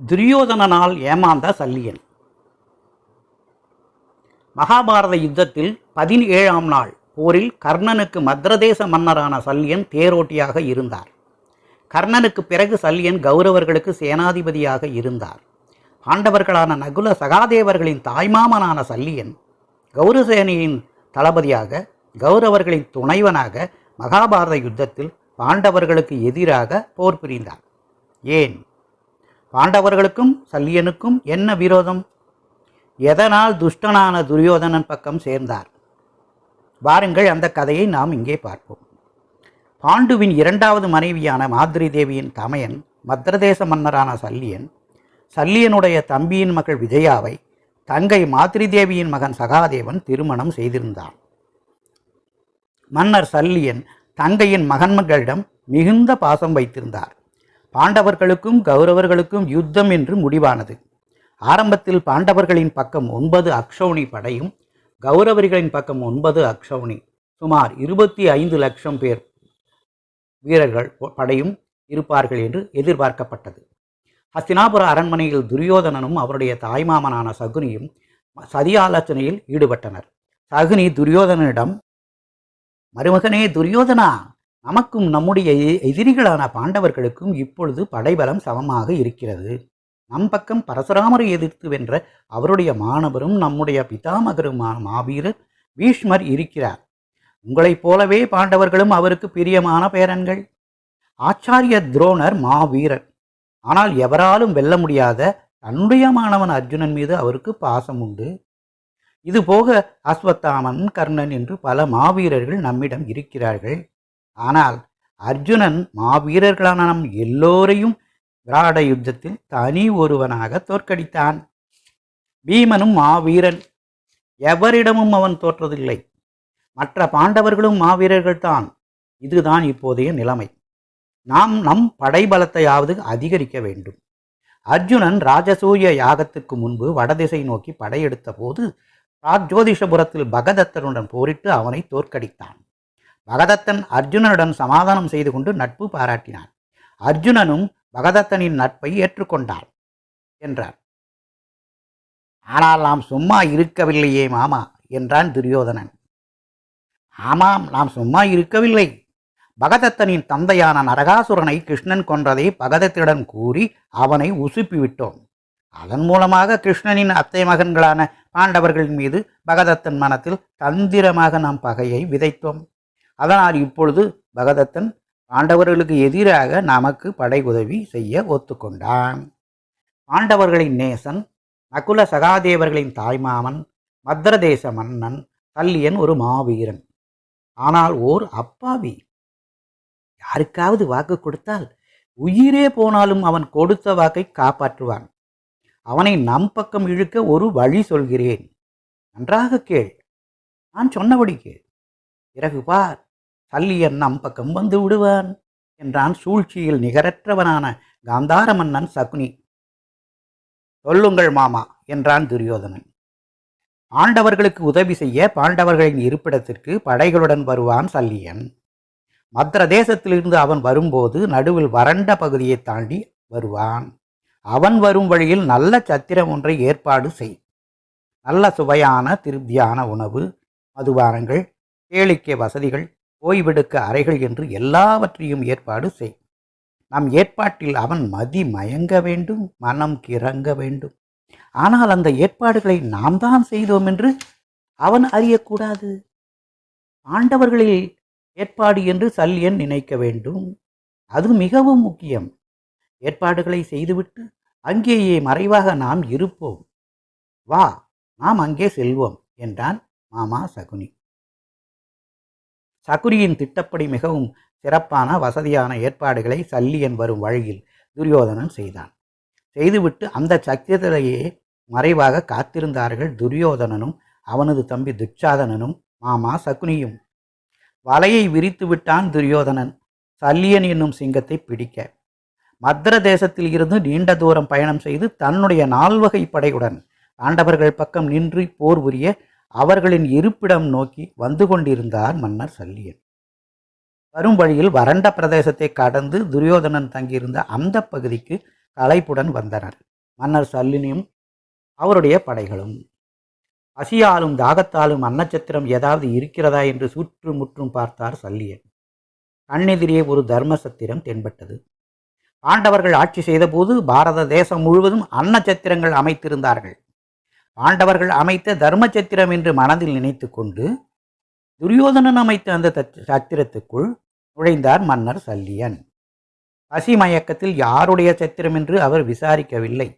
துரியோதனனால் ஏமாந்த சல்லியன். மகாபாரத யுத்தத்தில் பதினேழாம் நாள் போரில் கர்ணனுக்கு மத்ரதேச மன்னரான சல்லியன் தேரோட்டியாக இருந்தார். கர்ணனுக்கு பிறகு சல்லியன் கௌரவர்களுக்கு சேனாதிபதியாக இருந்தார். பாண்டவர்களான நகுல சகாதேவர்களின் தாய்மாமனான சல்லியன் கௌரசேனையின் தளபதியாக கௌரவர்களின் துணைவனாக மகாபாரத யுத்தத்தில் பாண்டவர்களுக்கு எதிராக போர் புரிந்தார். ஏன்? பாண்டவர்களுக்கும் சல்லியனுக்கும் என்ன விரோதம்? எதனால் துஷ்டனான துரியோதனன் பக்கம் சேர்ந்தார்? வாருங்கள் அந்த கதையை நாம் இங்கே பார்ப்போம். பாண்டுவின் இரண்டாவது மனைவியான மாத்ரி தேவியின் தமையன் மத்திரதேச மன்னரான சல்லியன் சல்லியனுடைய தம்பியின் மகள் விஜயாவை தங்கை மாத்ரி தேவியின் மகன் சகாதேவன் திருமணம் செய்திருந்தான். மன்னர் சல்லியன் தங்கையின் மகன்களிடம் மிகுந்த பாசம் வைத்திருந்தார். பாண்டவர்களுக்கும் கௌரவர்களுக்கும் யுத்தம் என்று முடிவானது. ஆரம்பத்தில் பாண்டவர்களின் பக்கம் ஒன்பது அக்ஷௌணி படையும் கௌரவர்களின் பக்கம் ஒன்பது அக்ஷௌணி சுமார் இருபத்தி ஐந்து லட்சம் பேர் வீரர்கள் படையும் இருப்பார்கள் என்று எதிர்பார்க்கப்பட்டது. ஹஸ்தினாபுர அரண்மனையில் துரியோதனனும் அவருடைய தாய்மாமனான சகுனியும் சதி ஆலோசனையில் ஈடுபட்டனர். சகுனி துரியோதனனிடம் மருமகனே துரியோதனா நமக்கும் நம்முடைய எ- எதிரிகளான பாண்டவர்களுக்கும் இப்பொழுது படைபலம் சமமாக இருக்கிறது. நம் பக்கம் பரசுராமரை எதிர்த்து வென்ற அவருடைய மாணவரும் நம்முடைய பிதாமகருமான மாவீரர் பீஷ்மர் இருக்கிறார். உங்களைப் போலவே பாண்டவர்களும் அவருக்கு பிரியமான பேரன்கள். ஆச்சாரிய துரோணர் மாவீரர். ஆனால் எவராலும் வெல்ல முடியாத தன்னுடைய மாணவன் அர்ஜுனன் மீது அவருக்கு பாசம் உண்டு. இதுபோக அஸ்வத்தாமன் கர்ணன் என்று பல மாவீரர்கள் நம்மிடம் இருக்கிறார்கள். ஆனால் அர்ஜுனன் மாவீரர்களான நம் எல்லோரையும் விராட யுத்தத்தில் தனி ஒருவனாக தோற்கடித்தான். பீமனும் மாவீரன் எவரிடமும் அவன் தோற்றதில்லை. மற்ற பாண்டவர்களும் மாவீரர்கள்தான் இதுதான் இப்போதைய நிலைமை. நாம் நம் படைபலத்தையாவது அதிகரிக்க வேண்டும். அர்ஜுனன் ராஜசூய யாகத்துக்கு முன்பு வடதிசை நோக்கி படையெடுத்த போது ராஜோதிஷபுரத்தில் பகதத்தனுடன் போரிட்டு அவனை தோற்கடித்தான். பகதத்தன் அர்ஜுனனுடன் சமாதானம் செய்து கொண்டு நட்பு பாராட்டினான். அர்ஜுனனும் பகதத்தனின் நட்பை ஏற்றுக்கொண்டார் என்றார். ஆனால் நாம் சும்மா இருக்கவில்லையே மாமா என்றான் துரியோதனன். ஆமாம் நாம் சும்மா இருக்கவில்லை. பகதத்தனின் தந்தையான நரகாசுரனை கிருஷ்ணன் கொன்றதை பகதத்திடம் கூறி அவனை உசுப்பிவிட்டோம். அதன் மூலமாக கிருஷ்ணனின் அத்தை மகன்களான பாண்டவர்களின் மீது பகதத்தன் மனத்தில் தந்திரமாக நாம் பகையை விதைத்தோம். அதனால் இப்பொழுது பகதத்தன் பாண்டவர்களுக்கு எதிராக நமக்கு படை உதவி செய்ய ஒத்துக்கொண்டான். பாண்டவர்களின் நேசன் நகுல சகாதேவர்களின் தாய்மாமன் மத்திரதேச மன்னன் சல்லியன் ஒரு மாவீரன். ஆனால் ஓர் அப்பாவி. யாருக்காவது வாக்கு கொடுத்தால் உயிரே போனாலும் அவன் கொடுத்த வாக்கை காப்பாற்றுவான். அவனை நம் பக்கம் இழுக்க ஒரு வழி சொல்கிறேன். நன்றாக கேள். நான் சொன்னபடி கேள். பிறகு பார். சல்லியன் நம் பக்கம் வந்து விடுவான் என்றான் சூழ்ச்சியில் நிகரற்றவனான காந்தார மன்னன் சகுனி. சொல்லுங்கள் மாமா என்றான் துரியோதனன். ஆண்டவர்களுக்கு உதவி செய்ய பாண்டவர்களின் இருப்பிடத்திற்கு படைகளுடன் வருவான் சல்லியன். மத்திர தேசத்திலிருந்து அவன் வரும்போது நடுவில் வறண்ட பகுதியை தாண்டி வருவான். அவன் வரும் வழியில் நல்ல சத்திரம் ஒன்றை ஏற்பாடு செய். நல்ல சுவையான திருப்தியான உணவு மதுபானங்கள் கேளிக்கை வசதிகள் ஓய்வெடுக்க அறைகள் என்று எல்லாவற்றையும் ஏற்பாடு செய். நம் ஏற்பாட்டில் அவன் மதி மயங்க வேண்டும் மனம் கிறங்க வேண்டும். ஆனால் அந்த ஏற்பாடுகளை நாம் தான் செய்தோம் என்று அவன் அறியக்கூடாது. ஆண்டவர்களில் ஏற்பாடு என்று சல்யன் நினைக்க வேண்டும். அது மிகவும் முக்கியம். ஏற்பாடுகளை செய்துவிட்டு அங்கேயே மறைவாக நாம் இருப்போம். வா நாம் அங்கே செல்வோம் என்றான் மாமா சகுனி. சகுனியின் திட்டப்படி மிகவும் சிறப்பான வசதியான ஏற்பாடுகளை சல்லியன் வரும் வழியில் துரியோதனன் செய்தான். செய்துவிட்டு அந்த சக்கிரத்திலேயே மறைவாக காத்திருந்தார்கள் துரியோதனனும் அவனது தம்பி துச்சாதனனும் மாமா சகுனியும். வலையை விரித்து விட்டான் துரியோதனன் சல்லியன் என்னும் சிங்கத்தை பிடிக்க. மத்திர தேசத்தில் இருந்து நீண்ட தூரம் பயணம் செய்து தன்னுடைய நால்வகை படையுடன் பாண்டவர்கள் பக்கம் நின்று போர் புரிய அவர்களின் இருப்பிடம் நோக்கி வந்து கொண்டிருந்தார் மன்னர் சல்லியன். வரும் வழியில் வறண்ட பிரதேசத்தை கடந்து துரியோதனன் தங்கியிருந்த அந்த பகுதிக்கு களைப்புடன் வந்தனர் மன்னர் சல்லினியும் அவருடைய படைகளும். பசியாலும் தாகத்தாலும் அன்னச்சத்திரம் ஏதாவது இருக்கிறதா என்று சுற்று முற்றும் பார்த்தார் சல்லியன். கண்ணெதிரே ஒரு தர்ம சத்திரம் தென்பட்டது. பாண்டவர்கள் ஆட்சி செய்தபோது பாரத தேசம் முழுவதும் அன்னச்சத்திரங்கள் அமைத்திருந்தார்கள். பாண்டவர்கள் அமைத்த தர்ம சத்திரம் என்று மனதில் நினைத்து கொண்டு துரியோதனன் அமைத்த அந்த சத்திரத்துக்குள் நுழைந்தார் மன்னர் சல்லியன். பசி மயக்கத்தில் யாருடைய சத்திரம் என்று அவர் விசாரிக்கவில்லை.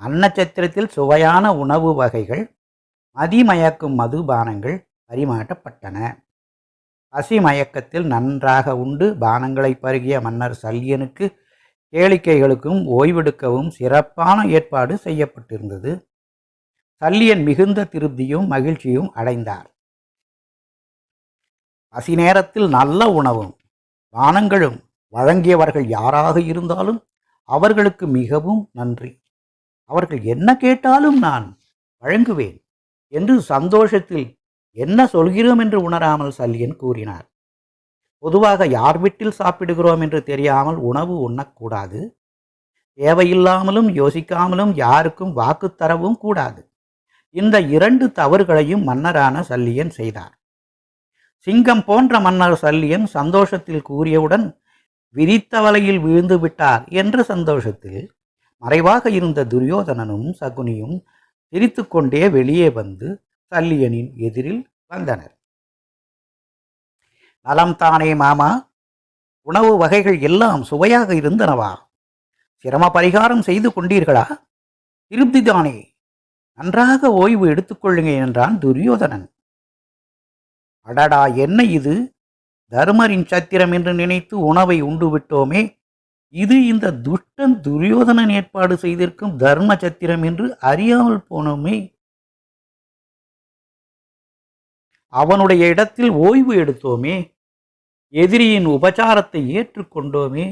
அன்னச்சத்திரத்தில் சுவையான உணவு வகைகள் மதிமயக்கும் மதுபானங்கள் பரிமாற்றப்பட்டன. பசி மயக்கத்தில் நன்றாக உண்டு பானங்களை பருகிய மன்னர் சல்லியனுக்கு கேளிக்கைகளுக்கும் ஓய்வெடுக்கவும் சிறப்பான ஏற்பாடு செய்யப்பட்டிருந்தது. சல்லியன் மிகுந்த திருப்தியும் மகிழ்ச்சியும் அடைந்தார். பசி நேரத்தில் நல்ல உணவும் வானங்களும் வழங்கியவர்கள் யாராக இருந்தாலும் அவர்களுக்கு மிகவும் நன்றி. அவர்கள் என்ன கேட்டாலும் நான் வழங்குவேன் என்று சந்தோஷத்தில் என்ன சொல்கிறோம் என்று உணராமல் சல்லியன் கூறினார். பொதுவாக யார் வீட்டில் சாப்பிடுகிறோம் என்று தெரியாமல் உணவு உண்ணக்கூடாது. தேவையில்லாமலும் யோசிக்காமலும் யாருக்கும் வாக்கு தரவும் கூடாது. இந்த இரண்டு தவறுகளையும் மன்னரான சல்லியன் செய்தார். சிங்கம் போன்ற மன்னர் சல்லியன் சந்தோஷத்தில் கூறியவுடன் விரித்த வலையில் விழுந்து விட்டார் என்ற சந்தோஷத்தில் மறைவாக இருந்த துரியோதனனும் சகுனியும் சிரித்துக்கொண்டே வெளியே வந்து சல்லியனின் எதிரில் வந்தனர். நலம் தானே மாமா உணவு வகைகள் எல்லாம் சுவையாக இருந்தனவா? சிரம பரிகாரம் செய்து கொண்டீர்களா? திருப்திதானே நன்றாக ஓய்வு எடுத்துக்கொள்ளுங்க என்றான் துரியோதனன். அடடா என்ன இது? தர்மரின் சத்திரம் என்று நினைத்து உணவை உண்டு விட்டோமே. இது இந்த துஷ்டன் துரியோதனன் ஏற்பாடு செய்திருக்கும் தர்ம சத்திரம் என்று அறியாமல் போனோமே. அவனுடைய இடத்தில் ஓய்வு எடுத்தோமே. எதிரியின் உபச்சாரத்தை ஏற்றுக்கொண்டோமே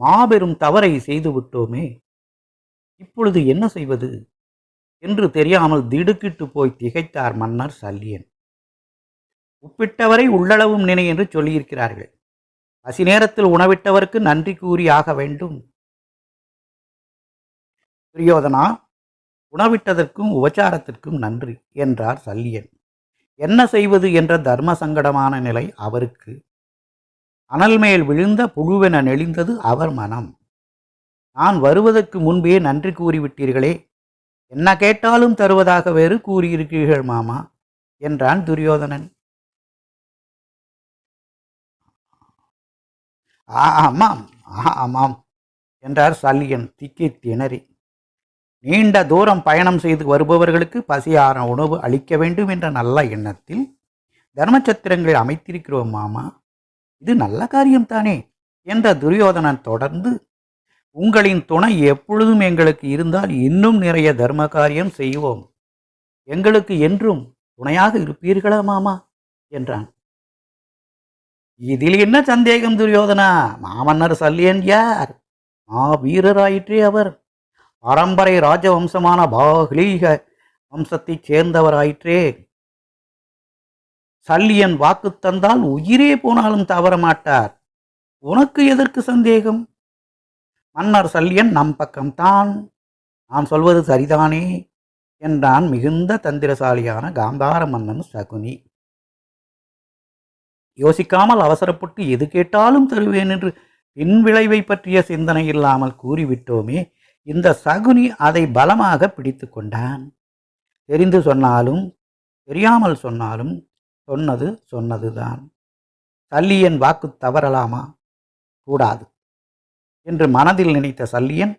மாபெரும் தவறை செய்து விட்டோமே. இப்பொழுது என்ன செய்வது? என்று தெரியாமல் திடுக்கிட்டு போய் திகைத்தார் மன்னர் சல்லியன். உப்பிட்டவரை உள்ளளவும் நினை என்று சொல்லியிருக்கிறார்கள். பசி நேரத்தில் உணவிட்டவருக்கு நன்றி கூறி ஆக வேண்டும். துரியோதனா உணவிட்டதற்கும் உபச்சாரத்திற்கும் நன்றி என்றார் சல்லியன். என்ன செய்வது என்ற தர்ம சங்கடமான நிலை அவருக்கு. அனல் மேல் விழுந்த புழுவென நெளிந்தது அவர் மனம். நான் வருவதற்கு முன்பே நன்றி கூறிவிட்டீர்களே என்ன கேட்டாலும் தருவதாக வேறு கூறியிருக்கிறீர்கள் மாமா என்றான் துரியோதனன். "ஆ, ஆமாம் ஆ, ஆமாம் என்றார் சல்லியன் திக்கி திணறி. நீண்ட தூரம் பயணம் செய்து வருபவர்களுக்கு பசியார உணவு அளிக்க வேண்டும் என்ற நல்ல எண்ணத்தில் தர்மச்சத்திரங்களை அமைத்திருக்கிறோம் மாமா இது நல்ல காரியம்தானே என்ற துரியோதனன் தொடர்ந்து உங்களின் துணை எப்பொழுதும் எங்களுக்கு இருந்தால் இன்னும் நிறைய தர்ம காரியம் செய்வோம். எங்களுக்கு என்றும் துணையாக இருப்பீர்களா மாமா? என்றான். இதில் என்ன சந்தேகம் துரியோதனா? மாமன்னர் சல்லியன் யார்? மா வீரராயிற்றே அவர். பரம்பரை ராஜவம்சமான பாகலீக வம்சத்தைச் சேர்ந்தவராயிற்றே. சல்லியன் வாக்கு தந்தால் உயிரே போனாலும் தவற மாட்டார் உனக்கு எதற்கு சந்தேகம்? மன்னர் சல்லியன் நம் பக்கம்தான். நான் சொல்வது சரிதானே? என்றான் மிகுந்த தந்திரசாலியான காந்தார மன்னன் சகுனி. யோசிக்காமல் அவசரப்பட்டு எது கேட்டாலும் தருவேன் என்று பின்விளைவை பற்றிய சிந்தனை இல்லாமல் கூறிவிட்டோமே இந்த சகுனி அதை பலமாக பிடித்து கொண்டான். தெரிந்து சொன்னாலும் தெரியாமல் சொன்னாலும் சொன்னது சொன்னதுதான். சல்லியன் வாக்கு தவறலாமா? கூடாது. என்று மனதில் நினைத்த சல்லியன்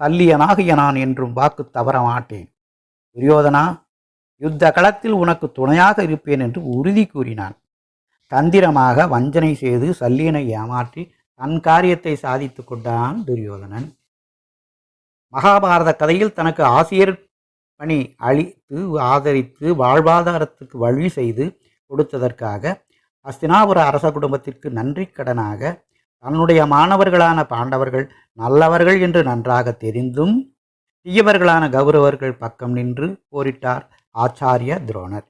சல்லியனாகிய நான் என்றும் வாக்கு தவற மாட்டேன். துரியோதனா யுத்த களத்தில் உனக்கு துணையாக இருப்பேன் என்று உறுதி கூறினான். தந்திரமாக வஞ்சனை செய்து சல்லியனை ஏமாற்றி தன் காரியத்தை சாதித்து கொண்டான் துரியோதனன். மகாபாரத கதையில் தனக்கு ஆசிரியர் பணி அளித்து ஆதரித்து வாழ்வாதாரத்துக்கு வழி செய்து கொடுத்ததற்காக அஸ்தினாபுர அரச குடும்பத்திற்கு நன்றி கடனாக தன்னுடைய மாணவர்களான பாண்டவர்கள் நல்லவர்கள் என்று நன்றாக தெரிந்தும் தீயவர்களான கௌரவர்கள் பக்கம் நின்று போரிட்டார் ஆச்சாரிய துரோணர்.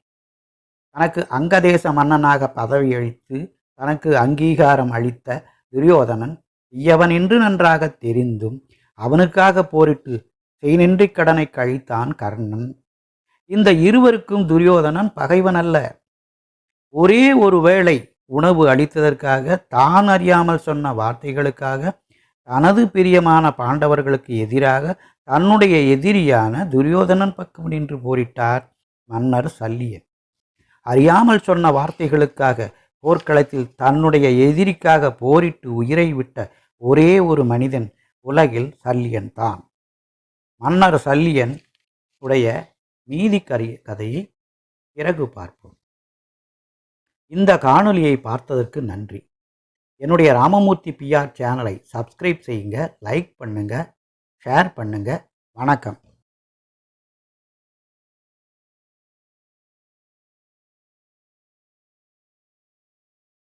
தனக்கு அங்கதேச மன்னனாக பதவி அளித்து தனக்கு அங்கீகாரம் அளித்த துரியோதனன் தீயவன் என்று நன்றாக தெரிந்தும் அவனுக்காக போரிட்டு செய்நின்றி கடனை கழித்தான் கர்ணன். இந்த இருவருக்கும் துரியோதனன் பகைவன் அல்ல ஒரே ஒரு வேளை உணவு அளித்ததற்காக தான் அறியாமல் சொன்ன வார்த்தைகளுக்காக தனது பிரியமான பாண்டவர்களுக்கு எதிராக தன்னுடைய எதிரியான துரியோதனன் பக்கம் நின்று போரிட்டார் மன்னர் சல்லியன். அறியாமல் சொன்ன வார்த்தைகளுக்காக போர்க்களத்தில் தன்னுடைய எதிரிக்காக போரிட்டு உயிரை விட்ட ஒரே ஒரு மனிதன் உலகில் சல்லியன் தான். மன்னர் சல்லியன் உடைய மீதி கரிய கதையை பிறகு பார்ப்போம். இந்த காணொலியை பார்த்ததற்கு நன்றி. என்னுடைய ராமமூர்த்தி பிஆர் சேனலை சப்ஸ்கிரைப் செய்யுங்க லைக் பண்ணுங்க ஷேர் பண்ணுங்க. வணக்கம்.